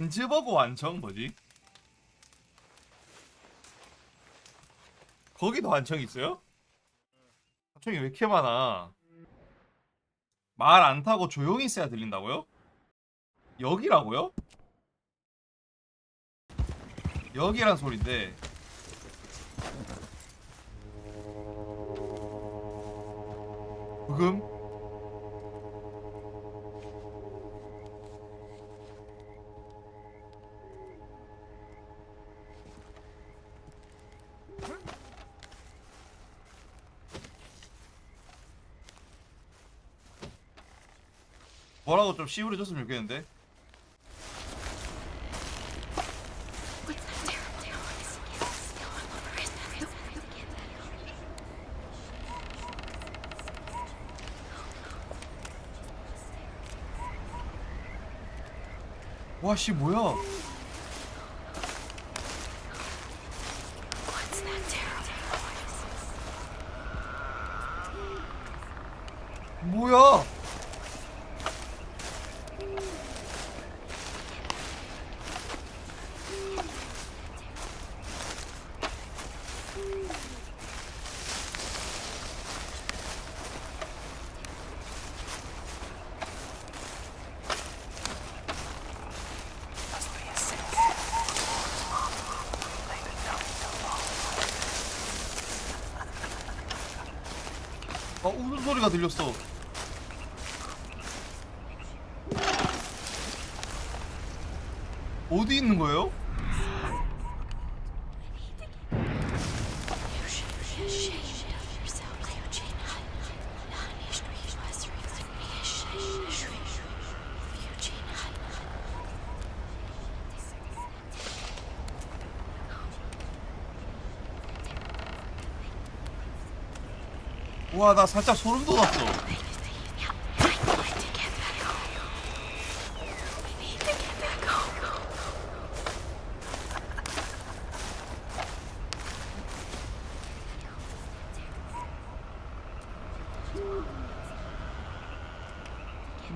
인즈버그 완청 뭐지? 거기도 완청 있어요? 완청이 왜 이렇게 많아? 말 안 타고 조용히 있어야 들린다고요? 여기라고요? 여기란 소린데 부금? 뭐라고 좀 시우리 줬으면 좋겠는데? 와씨 뭐야? 뭐야 우는 소리가 들렸어 어디 있는 거예요? 와 나 살짝 소름 돋았어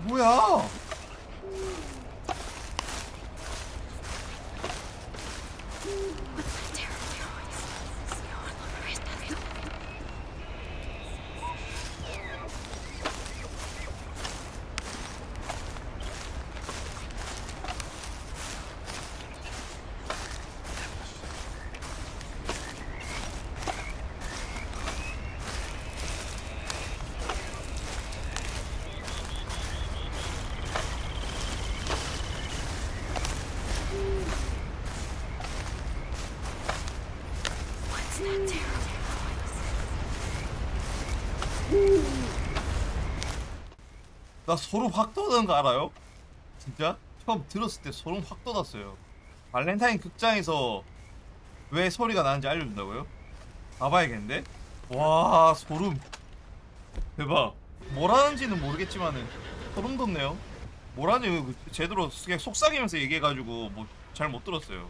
뭐야 나 소름 확 돋는 거 알아요? 진짜? 처음 들었을 때 소름 확 돋았어요. 발렌타인 극장에서 왜 소리가 나는지 알려준다고요? 봐봐야겠는데? 와 소름 대박 뭐라는지는 모르겠지만은 소름 돋네요 뭐라니 그 제대로 그냥 속삭이면서 얘기해가지고 뭐 잘 못 들었어요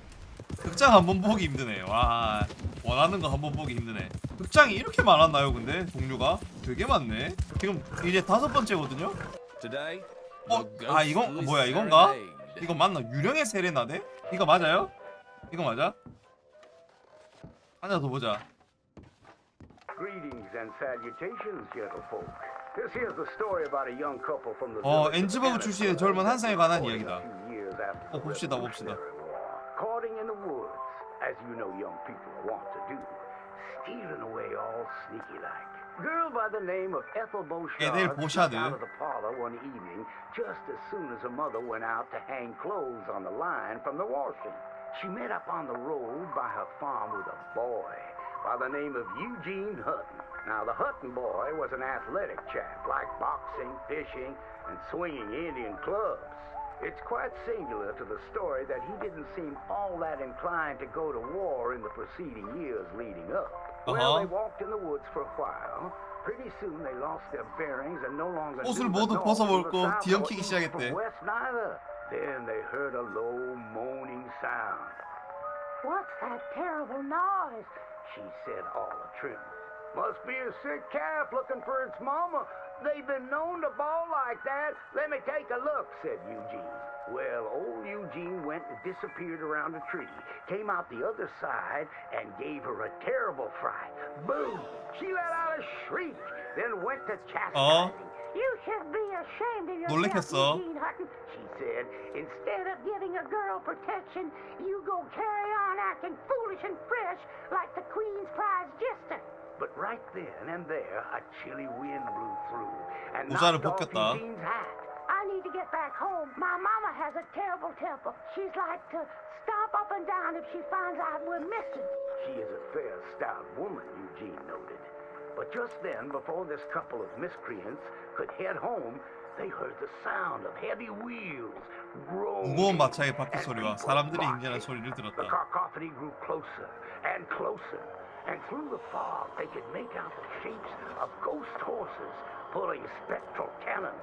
극장 한번 보기 힘드네 와 원하는 거 한번 보기 힘드네 극장이 이렇게 많았나요 근데 종류가 되게 많네 지금 이제 다섯 번째거든요 어? 아 이건 뭐야 이건가? 이거 맞나? 유령의 세레나데? 이거 맞아요? 이거 맞아? 하나 더 보자 Greetings and salutations, gentlefolk. This here's the story about a young couple from the 어, Anniston, 출신의 젊은 한 살에 관한 이야기다. 어, 봅시다, 봅시다. As you know young people want to do. Stealing away all sneaky like. girl by the name of Ethel Beauchard slipped out of the parlor one evening just as soon as her mother went out to hang clothes on the line from the washing. She met up on the road by her farm with a boy by the name of Eugene Hutton. Now, the Hutton boy was an athletic chap, like boxing, fishing, and swinging Indian clubs. It's quite singular to the story that he didn't seem all that inclined to go to war in the preceding years leading up. Well, Uh-huh. they walked in the woods for a while. Pretty soon they lost their bearings and no longer 옷을 knew the 모두 north 벗어버렸고 from the south 뒤엉키기 or east 시작했대. from west neither. Then they heard a low moaning sound. What's that terrible noise? She said, all a tremor. Must be a sick calf looking for its mama. They've been known to bawl like that. Let me take a look, said Eugene. old Eugene went and disappeared around a tree, came out the other side, and gave her a terrible fright. Boom! She let out a shriek, then went to chastising. Oh. You should be ashamed of yourself, Eugene Hutton, she said. Instead of giving a girl protection, you go carry on acting foolish and fresh like the Queen's prize jester. But right then and there, a chilly wind blew through and knocked off Eugene's hat I need to get back home. My mama has a terrible temper. She's like to stomp up and down if she finds out we're missing. She is a fair, stout woman, Eugene noted. But just then, before this couple of miscreants could head home, they heard the sound of heavy wheels, groaning, 무거운 마차의 바퀴 and 소리와 people 사람들이 barking. 인전한 소리를 The 들었다. cacophony grew closer and closer, and through the fog they could make out the shapes of ghost horses pulling spectral cannons.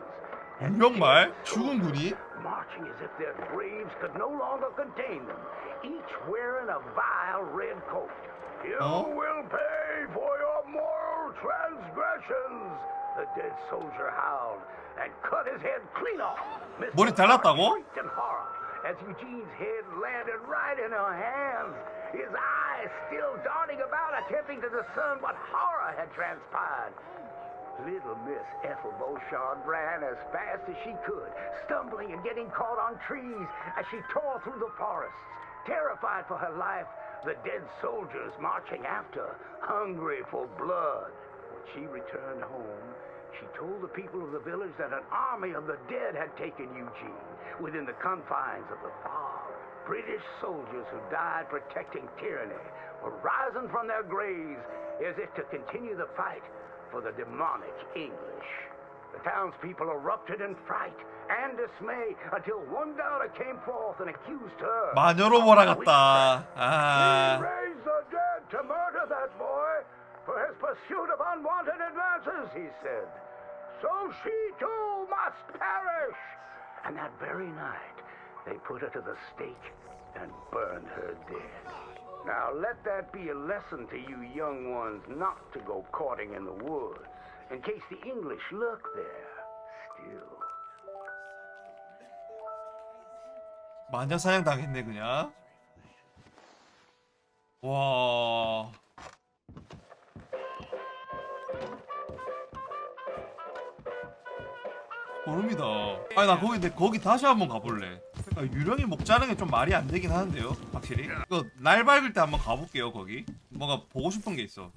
and 정말 dead 죽은 군이 marching as if their graves could no longer contain them, each wearing a vile red coat. You Oh? will pay for your moral transgressions, the dead soldier howled and cut his head clean off. Mr. 머리 잘랐다고? shrieked in horror as Eugene's head landed right in her hands, his eyes still darting about, attempting to discern what horror had transpired. Little Miss Ethel Beauchard ran as fast as she could, stumbling and getting caught on trees as she tore through the forests. Terrified for her life, the dead soldiers marching after, hungry for blood. When she returned home, she told the people of the village that an army of the dead had taken Eugene within the confines of the fog. British soldiers who died protecting tyranny were rising from their graves as if to continue the fight for the demonic English. The townspeople erupted in fright and dismay until one daughter came forth and accused her. 마녀로 of 몰아갔다. witchcraft. 아, He raised the dead to murder that boy for his pursuit of unwanted advances, he said. So she too must perish. And that very night, they put her to the stake and burned her dead. Now let that be a lesson to you young ones not to go courting in the woods, in case the English lurk there still. 마녀 사냥 당했네 그냥. 와. 소름이다. 아니 나 거기 근데 거기 다시 한번 가볼래. 그러니까 유령이 목 자르는 게 좀 말이 안 되긴 하는데요, 확실히. 이거 날 밝을 때 한번 가볼게요 거기. 뭔가 보고 싶은 게 있어.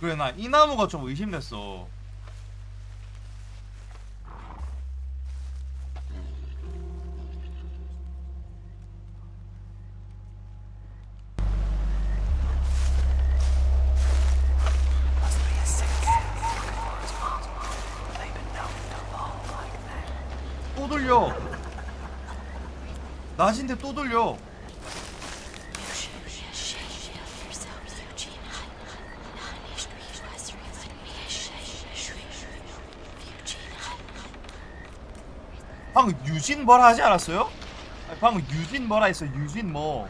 그래 나 이 나무가 좀 의심됐어. 들려. 낮인데 또 들려. 방금 유진 뭐라 하지 않았어요? 방금 유진 뭐라 했어? 유진 뭐?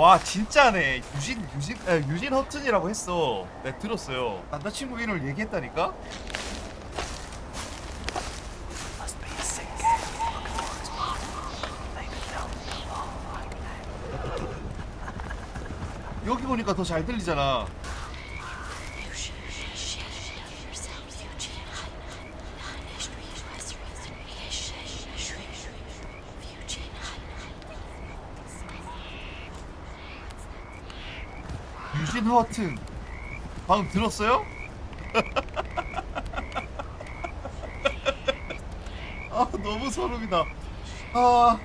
와 진짜네. 유진 유진 에, 유진 허튼이라고 했어. 내가 들었어요. 남자친구 이름을 얘기했다니까? 여기 오니까 더 잘 들리잖아 유진 허튼. 방금 들었어요? 아 너무 소름이다. 아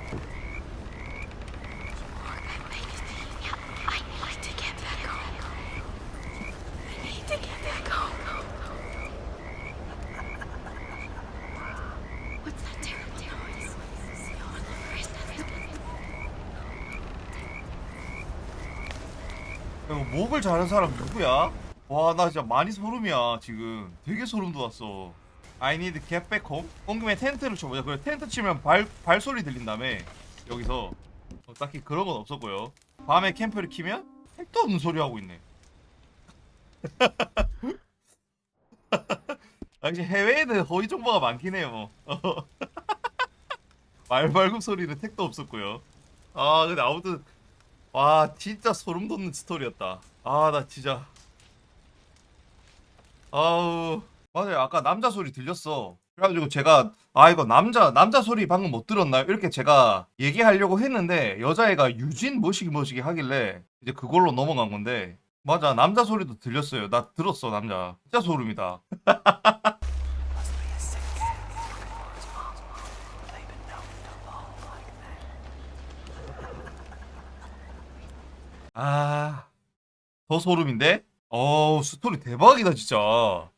이거 목을 자른 사람 누구야? 와 나 진짜 많이 소름이야 지금. 되게 소름 돋았어. I need get back home? 온 김에 텐트를 쳐보자. 그래 텐트 치면 발, 발소리 들린다며 여기서. 어, 딱히 그런 건 없었고요. 밤에 캠프를 키면 택도 없는 소리 하고 있네. 아, 역시 해외에는 허위 정보가 많긴 해요 말발굽 소리는 택도 없었고요. 아 근데 아무튼 와 진짜 소름 돋는 스토리였다. 아 나 진짜. 아우. 맞아요. 아까 남자 소리 들렸어. 그래가지고 제가 아 이거 남자 남자 소리 방금 못 들었나요? 이렇게 제가 얘기하려고 했는데 여자애가 유진 뭐시기 뭐시기 하길래 이제 그걸로 넘어간 건데. 맞아. 남자 소리도 들렸어요. 나 들었어 남자. 진짜 소름이다 아, 더 소름인데? 어우, 스토리 대박이다, 진짜.